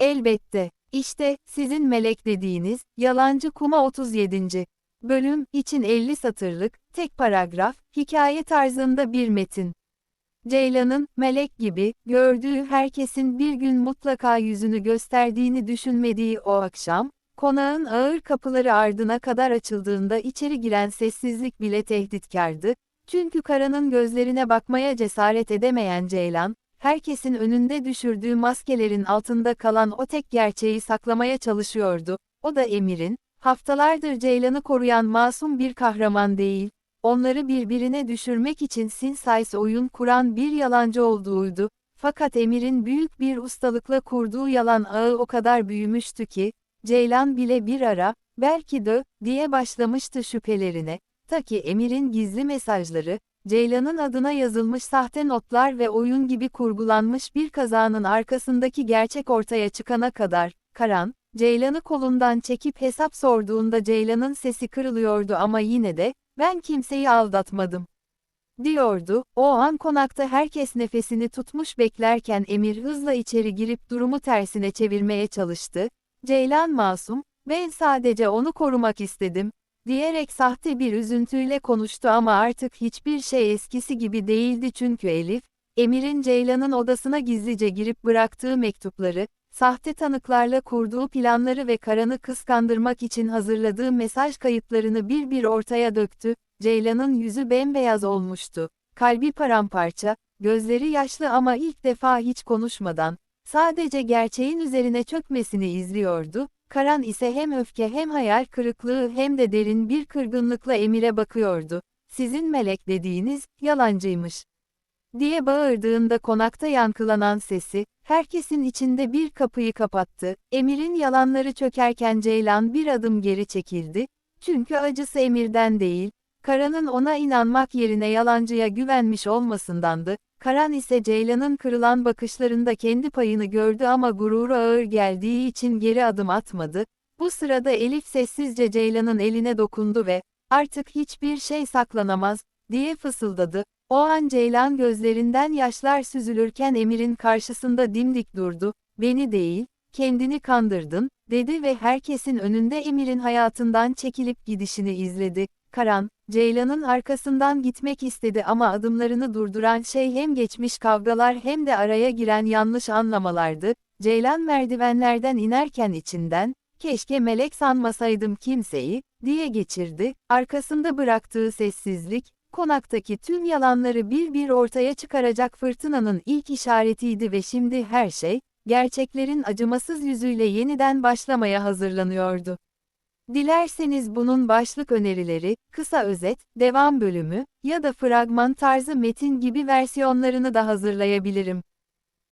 Elbette. İşte, sizin melek dediğiniz, yalancı kuma 37. Bölüm, için 50 satırlık, tek paragraf, hikaye tarzında bir metin. Ceylan'ın, melek gibi, gördüğü herkesin bir gün mutlaka yüzünü gösterdiğini düşünmediği o akşam, konağın ağır kapıları ardına kadar açıldığında içeri giren sessizlik bile tehditkardı, çünkü Kara'nın gözlerine bakmaya cesaret edemeyen Ceylan, herkesin önünde düşürdüğü maskelerin altında kalan o tek gerçeği saklamaya çalışıyordu, o da Emir'in, haftalardır Ceylan'ı koruyan masum bir kahraman değil, onları birbirine düşürmek için sinsice oyun kuran bir yalancı olduğuydu, fakat Emir'in büyük bir ustalıkla kurduğu yalan ağı o kadar büyümüştü ki, Ceylan bile bir ara, belki de, diye başlamıştı şüphelerine, ta ki Emir'in gizli mesajları, Ceylan'ın adına yazılmış sahte notlar ve oyun gibi kurgulanmış bir kazanın arkasındaki gerçek ortaya çıkana kadar, Karan, Ceylan'ı kolundan çekip hesap sorduğunda Ceylan'ın sesi kırılıyordu ama yine de, ben kimseyi aldatmadım. Diyordu, o an konakta herkes nefesini tutmuş beklerken Emir hızla içeri girip durumu tersine çevirmeye çalıştı. Ceylan masum, ben sadece onu korumak istedim, diyerek sahte bir üzüntüyle konuştu ama artık hiçbir şey eskisi gibi değildi çünkü Elif, Emir'in Ceylan'ın odasına gizlice girip bıraktığı mektupları, sahte tanıklarla kurduğu planları ve Karan'ı kıskandırmak için hazırladığı mesaj kayıtlarını bir bir ortaya döktü, Ceylan'ın yüzü bembeyaz olmuştu, kalbi paramparça, gözleri yaşlı ama ilk defa hiç konuşmadan, sadece gerçeğin üzerine çökmesini izliyordu, Karan ise hem öfke hem hayal kırıklığı hem de derin bir kırgınlıkla Emir'e bakıyordu. Sizin melek dediğiniz, yalancıymış. Diye bağırdığında konakta yankılanan sesi, herkesin içinde bir kapıyı kapattı. Emir'in yalanları çökerken Ceylan bir adım geri çekildi. Çünkü acısı Emir'den değil, Karan'ın ona inanmak yerine yalancıya güvenmiş olmasındandı. Karan ise Ceylan'ın kırılan bakışlarında kendi payını gördü ama gururu ağır geldiği için geri adım atmadı. Bu sırada Elif sessizce Ceylan'ın eline dokundu ve, artık hiçbir şey saklanamaz, diye fısıldadı. O an Ceylan gözlerinden yaşlar süzülürken Emir'in karşısında dimdik durdu, beni değil, kendini kandırdın, dedi ve herkesin önünde Emir'in hayatından çekilip gidişini izledi. Karan, Ceylan'ın arkasından gitmek istedi ama adımlarını durduran şey hem geçmiş kavgalar hem de araya giren yanlış anlamalardı. Ceylan merdivenlerden inerken içinden, keşke melek sanmasaydım kimseyi, diye geçirdi. Arkasında bıraktığı sessizlik, konaktaki tüm yalanları bir bir ortaya çıkaracak fırtınanın ilk işaretiydi ve şimdi her şey, gerçeklerin acımasız yüzüyle yeniden başlamaya hazırlanıyordu. Dilerseniz bunun başlık önerileri, kısa özet, devam bölümü ya da fragman tarzı metin gibi versiyonlarını da hazırlayabilirim.